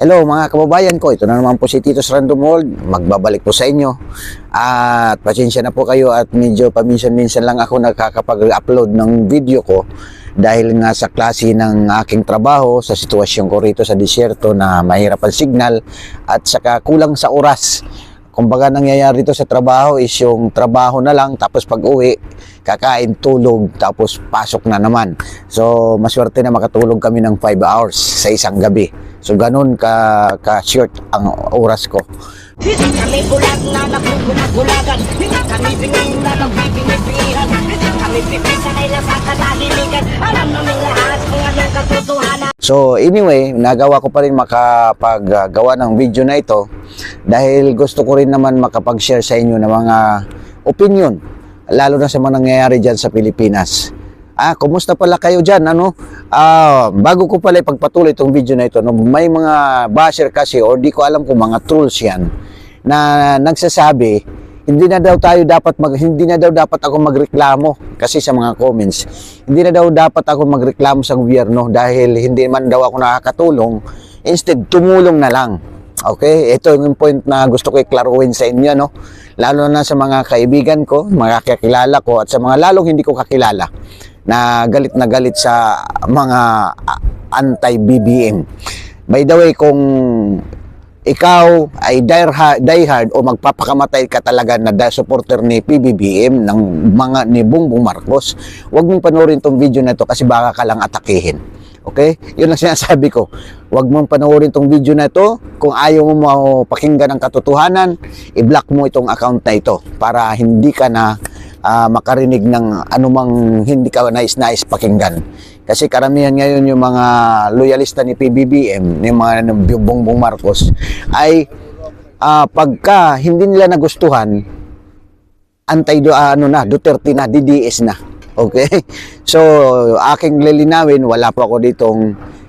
Hello mga kababayan ko, ito na naman po si Titos Random World, magbabalik po sa inyo. At pasensya na po kayo at medyo paminsan-minsan lang ako nakakapag-upload ng video ko dahil nga sa klase ng aking trabaho, sa sitwasyon ko rito sa disyerto na mahirap ang signal at saka kulang sa oras. Kumbaga nangyayari dito sa trabaho is yung trabaho na lang tapos pag uwi, kakain, tulog, tapos pasok na naman. So maswerte na makatulog kami ng 5 hours sa isang gabi. So ganun ka, ka short ang oras ko. Hindi kami bulag na nagugumagulagan Hindi kami bingin na nagbibingibihan Hindi kami pipisa nila sa katahimikan Alam namin lahat kung anong katotohanan So anyway, nagawa ko pa rin makapaggawa ng video na ito dahil gusto ko rin naman makapag-share sa inyo ng mga opinion lalo na sa mga nangyayari dyan sa Pilipinas. Ah, kumusta pala kayo dyan? Ano? Ah, bago ko pala ipagpatuloy itong video na ito, no, may mga basher kasi or di ko alam kung mga trolls yan na nagsasabi hindi na daw tayo dapat mag hindi na daw dapat ako magreklamo kasi sa mga comments. Hindi na daw dapat ako magreklamo sa gobyerno dahil hindi man daw ako nakakatulong. Instead, tumulong na lang. Okay? Ito yung point na gusto ko iklaruhin sa inyo, no? Lalo na sa mga kaibigan ko, mga kakilala ko, at sa mga lalong hindi ko kakilala na galit na galit sa mga ah, anti-BBM. By the way, kung ikaw ay diehard, o magpapakamatay ka talaga na supporter ni PBBM ng mga ni Bongbong Marcos, huwag mong panoorin tong video na to kasi baka ka lang atakihin. Okay? Yun ang sinasabi ko. Huwag mong panoorin tong video na to. Kung ayaw mo mapakinggan ang katotohanan, i-block mo itong account na ito para hindi ka na ah, makarinig ng anumang hindi ka nais-nais pakinggan. Kasi karamihan ngayon yung mga loyalista ni PBBM, yung mga ng Bongbong Marcos, ay ah, pagka hindi nila nagustuhan, anti do ano na Duterte na DDS na. Okay? So aking lilinawin wala po ako ditong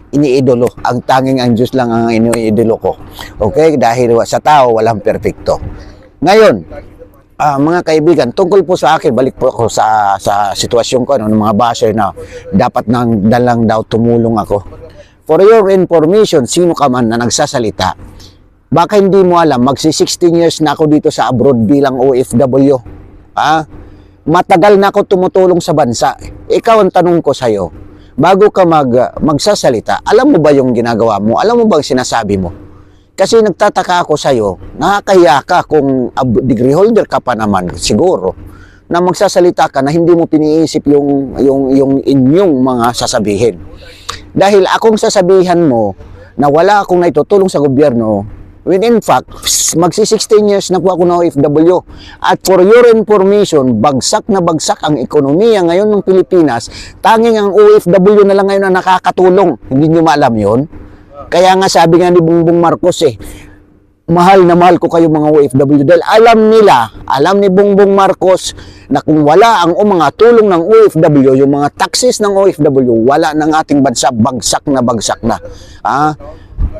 iniidolo. Ang tanging ang Diyos lang ang iniidolo ko. Okay? Dahil sa tao walang perpekto. Ngayon ah, mga kaibigan tungkol po sa akin balik po ako sa sa sitwasyon ko ano, ng mga basher na dapat nang dalang daw tumulong ako for your information sino ka man na nagsasalita Baka hindi mo alam, magsi 16 years na ako dito sa abroad bilang OFW. Ha? Matagal na ako tumutulong sa bansa. Ikaw ang tanong ko sa'yo, bago ka mag, magsasalita, alam mo ba yung ginagawa mo? Alam mo ba ang sinasabi mo? Kasi nagtataka ako sa'yo, nakakahiya ka kung degree holder ka pa naman, siguro, na magsasalita ka na hindi mo piniisip yung, yung, yung inyong mga sasabihin. Dahil akong sasabihan mo na wala akong naitutulong sa gobyerno, when in fact, magsi 16 years na po ako na OFW. At for your information, bagsak na bagsak ang ekonomiya ngayon ng Pilipinas. Tanging ang OFW na lang ngayon na nakakatulong. Hindi nyo maalam yon Kaya nga sabi nga ni Bongbong Marcos eh, mahal na mahal ko kayo mga OFW dahil alam nila, alam ni Bongbong Marcos na kung wala ang o mga tulong ng OFW, yung mga taxes ng OFW, wala ng ating bansa, bagsak na bagsak na. Ah,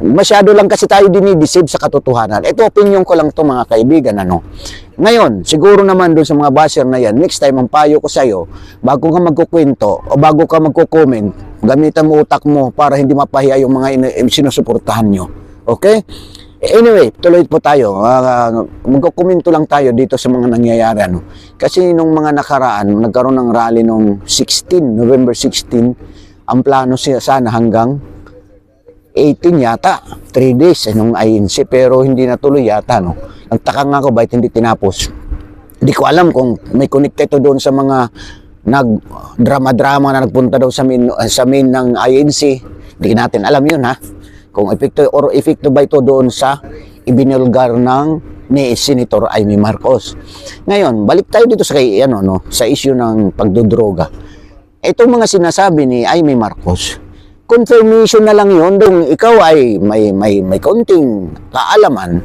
masyado lang kasi tayo dinideceive sa katotohanan. Ito opinion ko lang to mga kaibigan ano. Ngayon, siguro naman doon sa mga basher na yan, next time ang payo ko sa iyo, bago ka magkukwento o bago ka magko-comment, gamitan mo utak mo para hindi mapahiya yung mga in- sinusuportahan nyo. Okay? Anyway, tuloy po tayo. Uh, magkukomento lang tayo dito sa mga nangyayari. Ano? Kasi nung mga nakaraan, nagkaroon ng rally nung 16, November 16, ang plano siya sana hanggang 18 yata, 3 days eh, nung INC, pero hindi natuloy yata. No? Nagtaka nga ako bakit hindi tinapos. Hindi ko alam kung may connected to doon sa mga nag drama-drama na nagpunta daw sa main, sa main ng INC. Hindi natin alam yun ha. Kung epekto or epekto ba ito doon sa ibinulgar ng ni Senator Amy Marcos. Ngayon, balik tayo dito sa kay ano no, sa issue ng pagdodroga. Itong mga sinasabi ni Amy Marcos, confirmation na lang yon dong ikaw ay may may may konting kaalaman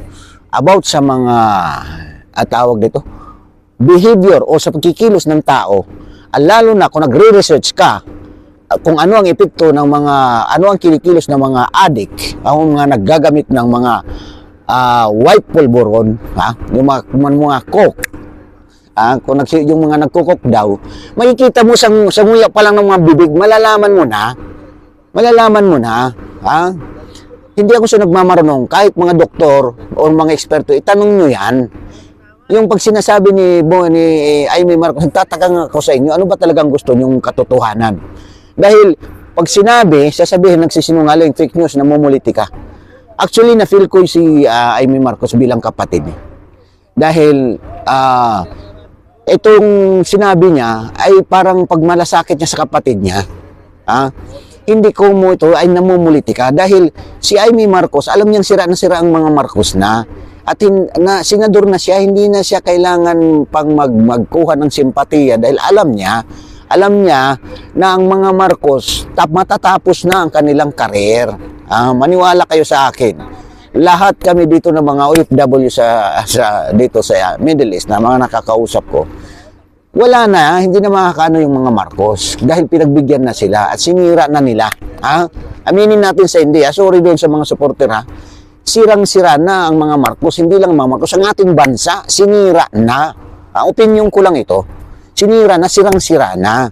about sa mga at tawag dito behavior o sa pagkikilos ng tao ah, lalo na kung nagre-research ka ah, kung ano ang epekto ng mga ano ang kinikilos ng mga addict ang mga naggagamit ng mga ah, white pulburon ha yung mga, mga, mga coke Ah, kung nagsi, yung mga nagkukok daw, makikita mo sa, sa nguya pa lang ng mga bibig, malalaman mo na, malalaman mo na, ha? Hindi ako sa nagmamarunong. Kahit mga doktor o mga eksperto, itanong nyo yan. Yung pag sinasabi ni, Bo, ni Amy Marcos, nagtataka ako sa inyo, ano ba talagang gusto nyong katotohanan? Dahil pag sinabi, sasabihin nagsisinungaling, fake news, namumuliti ka. Actually, na-feel ko si ah, Amy Marcos bilang kapatid. Dahil ah, itong sinabi niya ay parang pagmalasakit niya sa kapatid niya. Ah, hindi ko mo ito ay namumuliti ka dahil si Amy Marcos, alam niyang sira na sira ang mga Marcos na at hin, na senador na siya, hindi na siya kailangan pang mag, magkuha ng simpatiya dahil alam niya, alam niya na ang mga Marcos tap, matatapos na ang kanilang karir. Ah, maniwala kayo sa akin. Lahat kami dito ng mga OFW sa, sa dito sa Middle East na mga nakakausap ko, wala na, hindi na makakano yung mga Marcos dahil pinagbigyan na sila at sinira na nila. Ha? Aminin natin sa hindi, sorry doon sa mga supporter ha. Sirang-sira na ang mga Marcos, hindi lang mga Marcos, ang ating bansa, sinira na. Ha? Opinion ko lang ito. Sinira na, sirang-sira na.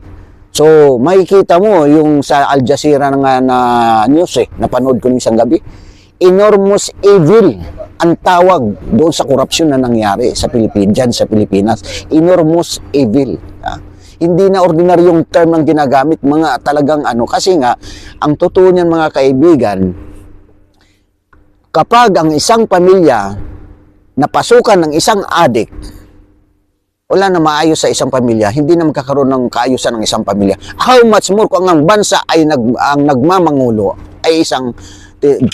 So, makikita mo yung sa Al Jazeera nga na news eh, napanood ko isang gabi, enormous evil ang tawag doon sa korupsyon na nangyari sa Pilipinas, sa Pilipinas. Enormous evil. ah. Hindi na ordinaryong term ang ginagamit, mga talagang ano. Kasi nga, ang totoo niyan mga kaibigan, kapag ang isang pamilya napasukan ng isang adik, wala na maayos sa isang pamilya, hindi na magkakaroon ng kaayusan ng isang pamilya. How much more kung ang bansa ay nag, ang nagmamangulo ay isang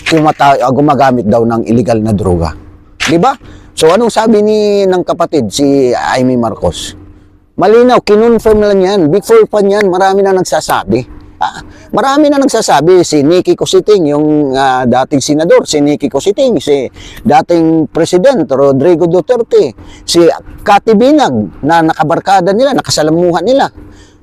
kumata, ah, gumagamit daw ng illegal na droga. Di ba? So anong sabi ni ng kapatid si Amy Marcos? Malinaw, kinonfirm lang yan. Before pa yan, marami na nagsasabi. Ah, marami na nagsasabi si Nikki Cositing, yung ah, dating senador, si Nikki Cositing, si dating president Rodrigo Duterte, si Cathy Binag na nakabarkada nila, nakasalamuhan nila.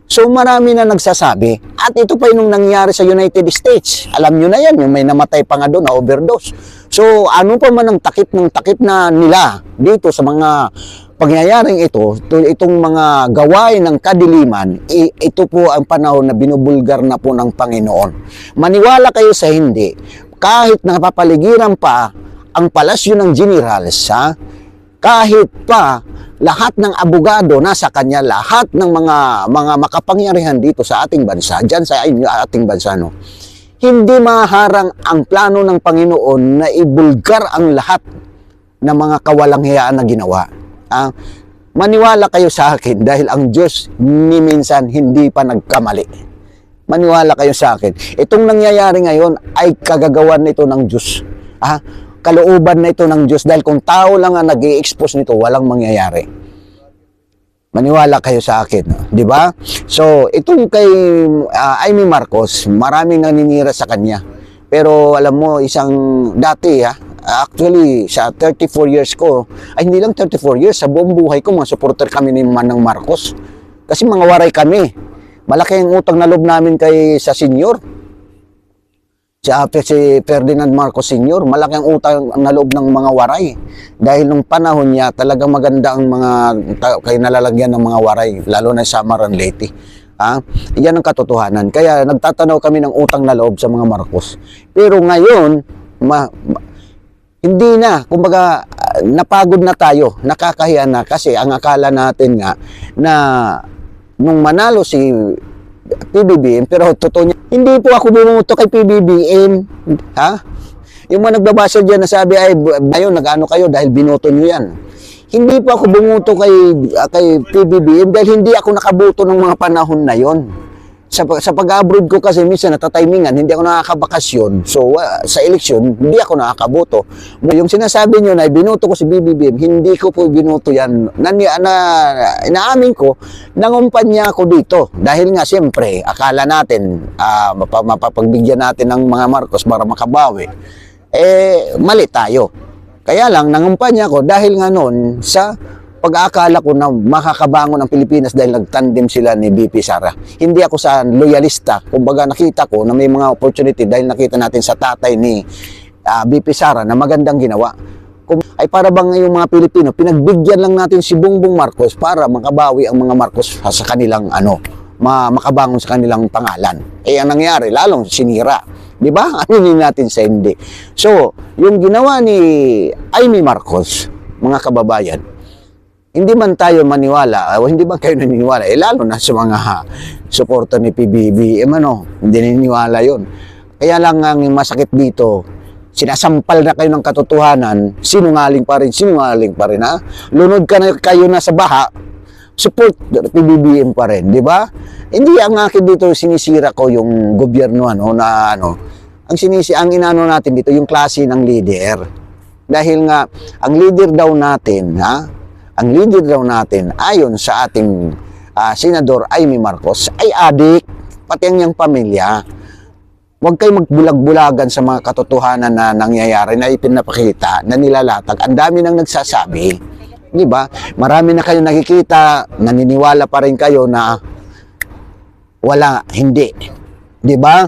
So marami na nagsasabi at ito pa yung nangyari sa United States. Alam nyo na yan, yung may namatay pa nga doon na overdose. So ano pa man ang takip ng takip na nila dito sa mga pangyayaring ito, to- itong mga gawain ng kadiliman, ito po ang panahon na binubulgar na po ng Panginoon. Maniwala kayo sa hindi, kahit napapaligiran pa ang palasyo ng generals, ha? kahit pa lahat ng abogado nasa kanya, lahat ng mga mga makapangyarihan dito sa ating bansa, diyan sa ating bansa, no? Hindi maharang ang plano ng Panginoon na ibulgar ang lahat ng mga kawalanghiyaan na ginawa. Ah, maniwala kayo sa akin dahil ang Diyos ni minsan hindi pa nagkamali. Maniwala kayo sa akin. Itong nangyayari ngayon ay kagagawan nito ng Diyos. Ah, kalooban na ito ng Diyos dahil kung tao lang ang nag expose nito, walang mangyayari. Maniwala kayo sa akin, di ba? So, itong kay ah, Amy Marcos, maraming naninira sa kanya. Pero alam mo, isang dati ha, actually sa 34 years ko, ay hindi lang 34 years, sa buong buhay ko, mga supporter kami ni Manang Marcos. Kasi mga waray kami. Malaki ang utang na loob namin kay sa senior. Si, ah, si Ferdinand Marcos Sr., malaki ang utang na loob ng mga waray. Dahil nung panahon niya, talagang maganda ang mga kay nalalagyan ng mga waray, lalo na sa Samaran Leyte. Ha? Yan ang katotohanan. Kaya nagtatanaw kami ng utang na loob sa mga Marcos. Pero ngayon, ma- ma- hindi na, kumbaga, napagod na tayo, nakakahiya na kasi ang akala natin nga na nung manalo si PBBM, pero totoo niya, hindi po ako bumuto kay PBBM. Ha? Yung mga nagbabasa dyan na sabi, ay, ayun, nag-ano kayo dahil binoto nyo yan. Hindi po ako bumuto kay, ah, kay PBBM dahil hindi ako nakaboto ng mga panahon na yon. Sa, sa pag-abroad ko kasi minsan natatimingan, hindi ako nakakabakasyon. So, ah, sa eleksyon, hindi ako nakakaboto. Yung sinasabi nyo na binoto ko si BBBM, hindi ko po binoto yan. Na, na, inaamin ko, nangumpanya ako dito. Dahil nga, siyempre, akala natin, ah, mapa, mapapagbigyan natin ng mga Marcos para makabawi. Eh, mali tayo. Kaya lang, nangumpanya ko dahil nga noon sa pag-aakala ko na makakabangon ang Pilipinas dahil nagtandem sila ni BP Sara. Hindi ako sa loyalista. Kumbaga nakita ko na may mga opportunity dahil nakita natin sa tatay ni ah, BP Sara na magandang ginawa. Kung, ay para bang yung mga Pilipino, pinagbigyan lang natin si Bongbong Marcos para makabawi ang mga Marcos sa kanilang ano, ma makabangon sa kanilang pangalan. Eh ang nangyari, lalong sinira. Di ba? Aminin natin sa hindi. So, yung ginawa ni Amy Marcos, mga kababayan, hindi man tayo maniwala, o hindi ba kayo naniniwala, eh lalo na sa mga suporta ni PBBM, ano, hindi naniniwala yon. Kaya lang ang masakit dito, sinasampal na kayo ng katotohanan, sinungaling pa rin, sinungaling pa rin, ha? Lunod ka na kayo na sa baha, support PBBM pa rin, di ba? Hindi ang akin dito sinisira ko yung gobyerno ano na ano. Ang sinisi ang inano natin dito yung klase ng leader. Dahil nga ang leader daw natin, ha? Ang leader daw natin ayon sa ating ah, senador Amy Marcos ay adik pati ang niyang pamilya. Huwag kayo magbulag-bulagan sa mga katotohanan na nangyayari na ipinapakita, na nilalatag. Ang dami nang nagsasabi. Di ba? Marami na kayo nakikita, naniniwala pa rin kayo na wala, hindi. Di ba?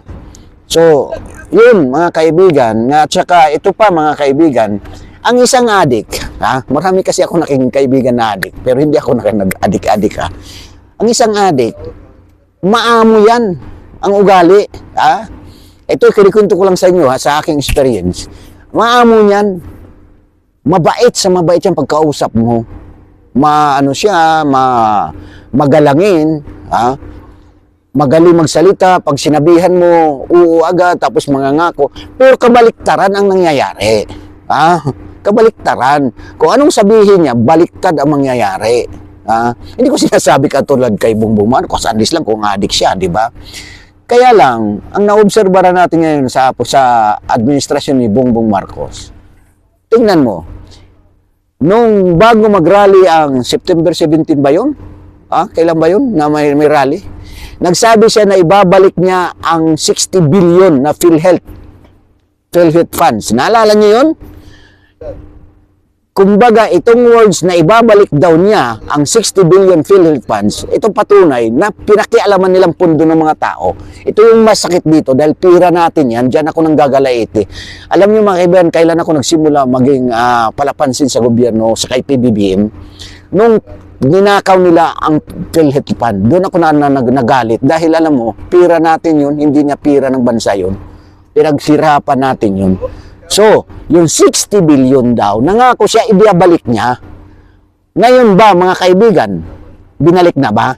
So, yun mga kaibigan, at saka ito pa mga kaibigan, ang isang adik, ha? Marami kasi ako naking kaibigan na adik, pero hindi ako nag-adik-adik. Ang isang adik, maamo yan ang ugali, ha? Ito, kinikunto ko lang sa inyo ha, sa aking experience. Maamo yan, mabait sa mabait yung pagkausap mo. Ma, ano siya, ma, magalangin, ha? Magaling magsalita, pag sinabihan mo, oo agad, tapos mangangako. Pero kabaliktaran ang nangyayari. Ha? Kabaliktaran. Kung anong sabihin niya, baliktad ang mangyayari. Ha? Hindi ko sinasabi katulad kay Bongbong Marcos, andis lang kung adik siya, di ba? Kaya lang, ang naobserbahan natin ngayon sa, sa administrasyon ni Bongbong Marcos, tingnan mo, nung bago mag-rally ang September 17 ba yun? Ah, kailan ba yun na may, may rally? Nagsabi siya na ibabalik niya ang 60 billion na PhilHealth PhilHealth funds. Naalala niyo yun? Kumbaga, itong words na ibabalik daw niya ang 60 billion PhilHealth funds, ito patunay na pinakialaman nilang pundo ng mga tao. Ito yung masakit dito dahil pira natin yan, dyan ako nang gagalaiti. Alam niyo mga kaibigan, kailan ako nagsimula maging ah, palapansin sa gobyerno, sa kay PBBM, nung ninakaw nila ang PhilHealth fund, doon ako na, na, nag- nagalit dahil alam mo, pira natin yun, hindi niya pira ng bansa yun. Pinagsirapan natin yun. So, yung 60 billion daw, nangako siya, ibabalik niya. Ngayon ba, mga kaibigan, binalik na ba?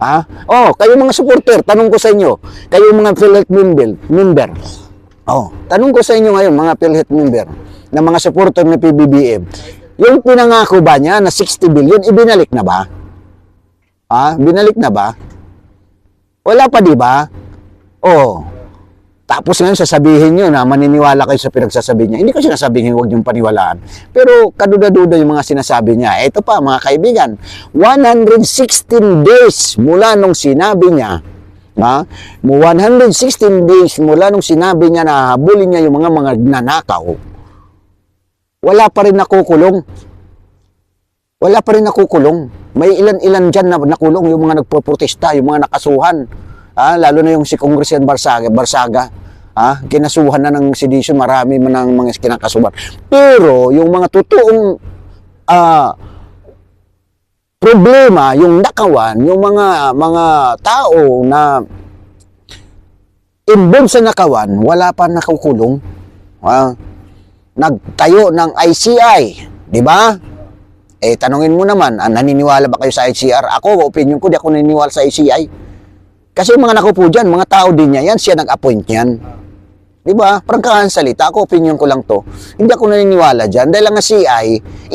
Ha? Oh, kayo mga supporter, tanong ko sa inyo, kayo mga PhilHealth member, member. Oh, tanong ko sa inyo ngayon, mga PhilHealth member, na mga supporter ng PBBM, yung pinangako ba niya na 60 billion, ibinalik na ba? Ha? Binalik na ba? Wala pa, di ba? Oh, tapos ngayon sasabihin nyo na maniniwala kayo sa pinagsasabi niya. Hindi ko sinasabihin huwag niyong paniwalaan. Pero kaduda-duda yung mga sinasabi niya. Ito pa mga kaibigan, 116 days mula nung sinabi niya, ha? 116 days mula nung sinabi niya na habulin niya yung mga mga nanakaw, wala pa rin nakukulong. Wala pa rin nakukulong. May ilan-ilan dyan na nakulong, yung mga nagpoprotesta, yung mga nakasuhan. Ah, lalo na yung si Congressman Barsaga, Barsaga. Ah, kinasuhan na ng sedition, marami man ng mga kinakasuhan. Pero yung mga totoong ah, problema, yung nakawan, yung mga mga tao na involved sa nakawan, wala pa nakukulong. Ah, nagtayo ng ICI, di ba? Eh, tanungin mo naman, ah, naniniwala ba kayo sa ICR? Ako, opinion ko, di ako naniniwala sa ICI. Kasi yung mga nakupo dyan, mga tao din niya, yan siya nag-appoint yan. Di ba? Prangkahan salita, ako opinion ko lang to. Hindi ako naniniwala dyan. Dahil ang CI,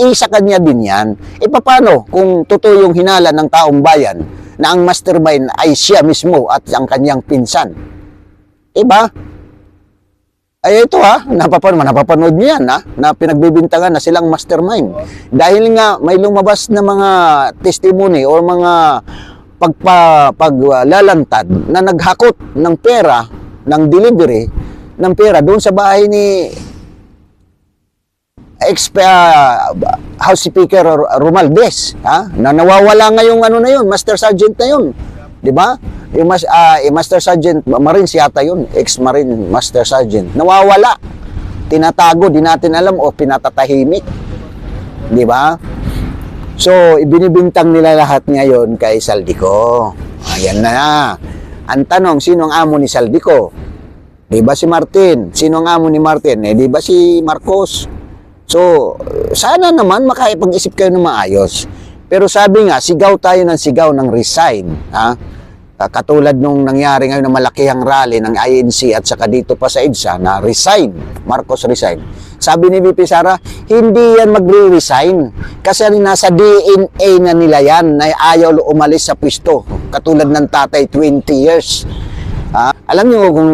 isa kanya din yan. E paano kung totoo yung hinala ng taong bayan na ang mastermind ay siya mismo at ang kanyang pinsan? Diba? Ay ito ha, napapanood, napapanood niyo yan ha, na pinagbibintangan na silang mastermind. Dahil nga may lumabas na mga testimony or mga pagpa, paglalantad na naghakot ng pera, ng delivery ng pera doon sa bahay ni ex uh, House Speaker Romaldes, ha? Na nawawala ngayong ano na yun, Master Sergeant na yun. 'Di ba? Yung mas ah, yung Master Sergeant Marines yata yun, ex-Marine Master Sergeant. Nawawala. Tinatago, di natin alam o pinatatahimik. 'Di ba? So, ibinibintang nila lahat ngayon kay Saldico. Ayan na. Ang tanong, sino ang amo ni Saldico? Di ba si Martin? Sino ang amo ni Martin? Eh, di ba si Marcos? So, sana naman makapag-isip kayo ng maayos. Pero sabi nga, sigaw tayo ng sigaw ng resign. Ha? Ah, katulad nung nangyari ngayon na malakihang rally ng INC at saka dito pa sa EDSA na resign, Marcos resign. Sabi ni VP Sara, hindi yan magre-resign kasi nasa DNA na nila yan na ayaw umalis sa pwesto. Katulad ng tatay, 20 years. Ah, alam niyo kung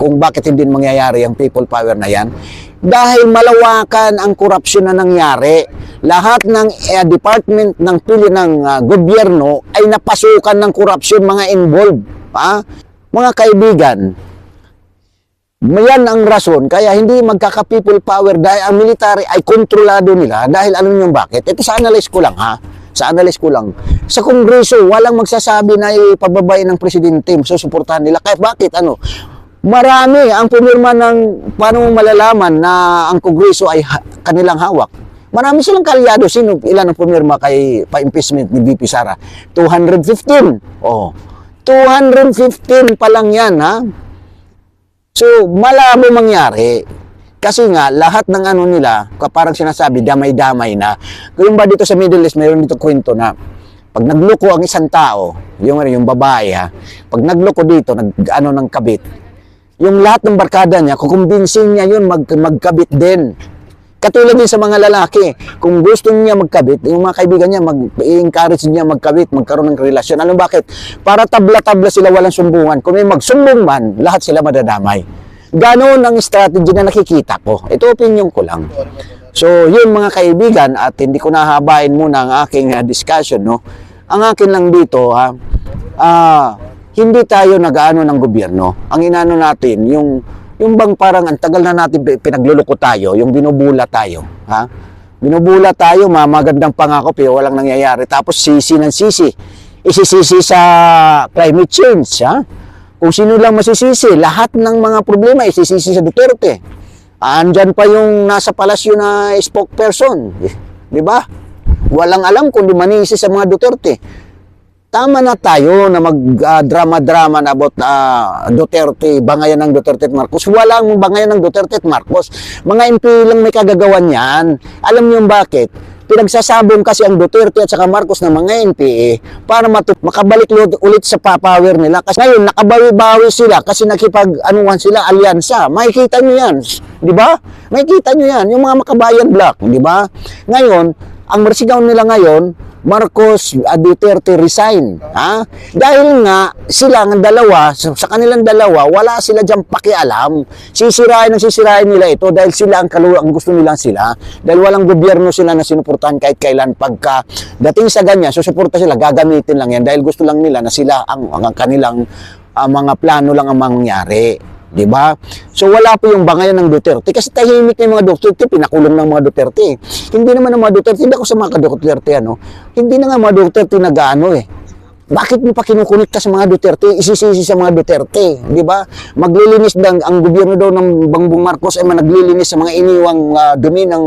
kung bakit hindi mangyayari ang people power na yan? Dahil malawakan ang korupsyon na nangyari. Lahat ng eh, department ng pili ng ah, gobyerno ay napasukan ng korupsyon mga involved. Ha? Mga kaibigan, yan ang rason kaya hindi magkaka-people power dahil ang military ay kontrolado nila dahil alam niyo bakit? Ito sa analyze ko lang ha. Sa analyze ko lang. Sa kongreso, walang magsasabi na ipababay ng presidente, susuportahan nila. Kaya bakit? Ano? Marami ang pumirma ng paano malalaman na ang kongreso ay ha- kanilang hawak. Marami silang kalyado. Sino, ilan ang pumirma kay pa-impeachment ni VP Sara? 215. Oh. 215 pa lang yan, ha? So, malabo mangyari. Kasi nga, lahat ng ano nila, parang sinasabi, damay-damay na. Yung ba dito sa Middle East, mayroon dito kwento na, pag nagloko ang isang tao, yung, ano, yung babae ha, pag nagloko dito, nag, ano ng kabit, yung lahat ng barkada niya, kukumbinsin niya yun mag, magkabit din. Katulad din sa mga lalaki, kung gusto niya magkabit, yung mga kaibigan niya, mag-encourage niya magkabit, magkaroon ng relasyon. Ano bakit? Para tabla-tabla sila walang sumbungan. Kung may magsumbong man, lahat sila madadamay. Ganon ang strategy na nakikita ko. Ito opinion ko lang. So, yun mga kaibigan, at hindi ko nahabain muna ang aking ah, discussion, no? Ang akin lang dito, ha, ah, hindi tayo nag-ano ng gobyerno. Ang inano natin, yung yung bang parang ang tagal na natin pi- pinagluloko tayo, yung binubula tayo, ha? Binubula tayo, mga magandang pangako pero walang nangyayari. Tapos sisi ng sisi. Isisisi sa climate change, ha? Kung sino lang masisisi, lahat ng mga problema isisisi sa Duterte. Andyan pa yung nasa palasyo na spokesperson, di ba? Walang alam kung di manisi sa mga Duterte tama na tayo na mag-drama-drama na about ah, Duterte, bangayan ng Duterte at Marcos. Walang bangayan ng Duterte at Marcos. Mga MP lang may kagagawan yan. Alam niyo bakit? Pinagsasabong kasi ang Duterte at saka Marcos ng mga NPA para matu- makabalik ulit sa pa-power nila. Kasi ngayon, nakabawi-bawi sila kasi nakipag-anuhan sila, alyansa. Makikita nyo yan. Di ba? Makikita nyo yan. Yung mga makabayan block. Di ba? Ngayon, ang marsigaw nila ngayon, Marcos uh, Duterte resign. Ha? Dahil nga, sila ng dalawa, sa, sa kanilang dalawa, wala sila dyan pakialam. Sisirain ang sisirain nila ito dahil sila ang, kalu- ang gusto nilang sila. Dahil walang gobyerno sila na sinuportahan kahit kailan. Pagka dating sa ganyan, susuporta sila, gagamitin lang yan dahil gusto lang nila na sila ang, ang kanilang ah, mga plano lang ang mangyari. Di ba? So wala po yung bangayan ng Duterte kasi tahimik na yung mga Duterte, pinakulong ng mga Duterte. Hindi naman ng mga Duterte, hindi ako sa mga Duterte ano. Hindi na nga mga Duterte nag-ano eh. Bakit mo pa kinukunik ka sa mga Duterte? Isisisi sa mga Duterte, di ba? Maglilinis lang ang gobyerno daw ng Bangbong Marcos ay naglilinis sa mga iniwang ah, dumi ng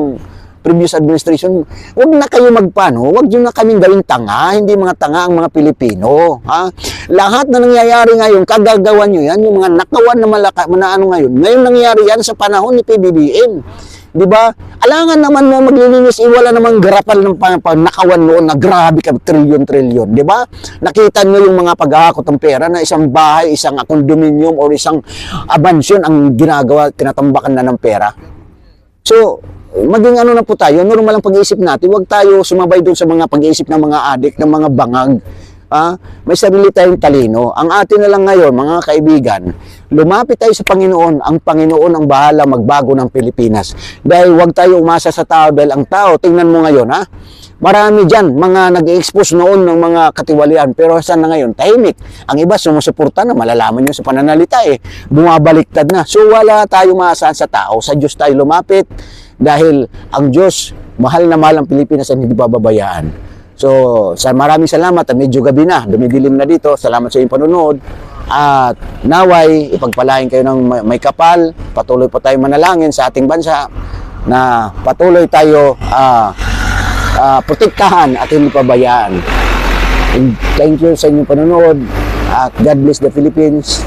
previous administration, huwag na kayo magpano, huwag nyo na kaming gawing tanga, hindi mga tanga ang mga Pilipino. Ha? Lahat na nangyayari ngayon, kagagawa nyo yan, yung mga nakawan na malaka, na ano ngayon, ngayon nangyayari yan sa panahon ni PBBM. Di ba? Alangan naman mo maglilinis, iwala namang garapal ng nakawan noon na grabe ka, trilyon-trilyon. Di ba? Nakita nyo yung mga paghahakot ng pera na isang bahay, isang condominium or isang abansyon ang ginagawa, tinatambakan na ng pera. So, maging ano na po tayo, normal ang pag-iisip natin. Huwag tayo sumabay doon sa mga pag-iisip ng mga adik, ng mga bangag. Ah, may sarili tayong talino. Ang atin na lang ngayon, mga kaibigan, lumapit tayo sa Panginoon. Ang Panginoon ang bahala magbago ng Pilipinas. Dahil huwag tayo umasa sa tao dahil ang tao, tingnan mo ngayon ha, marami dyan, mga nag-expose noon ng mga katiwalian. Pero saan na ngayon? Tahimik. Ang iba sumusuporta na, malalaman nyo sa pananalita eh. Bumabaliktad na. So wala tayo maasahan sa tao. Sa Diyos tayo lumapit dahil ang Diyos, mahal na mahal ang Pilipinas at hindi bababayaan. So, sa maraming salamat. at Medyo gabi na. Dumidilim na dito. Salamat sa iyong panonood. At naway, ipagpalain kayo ng may, kapal. Patuloy po tayo manalangin sa ating bansa na patuloy tayo ah ah, protektahan at hindi pabayaan. And Thank you sa inyong panonood. At God bless the Philippines.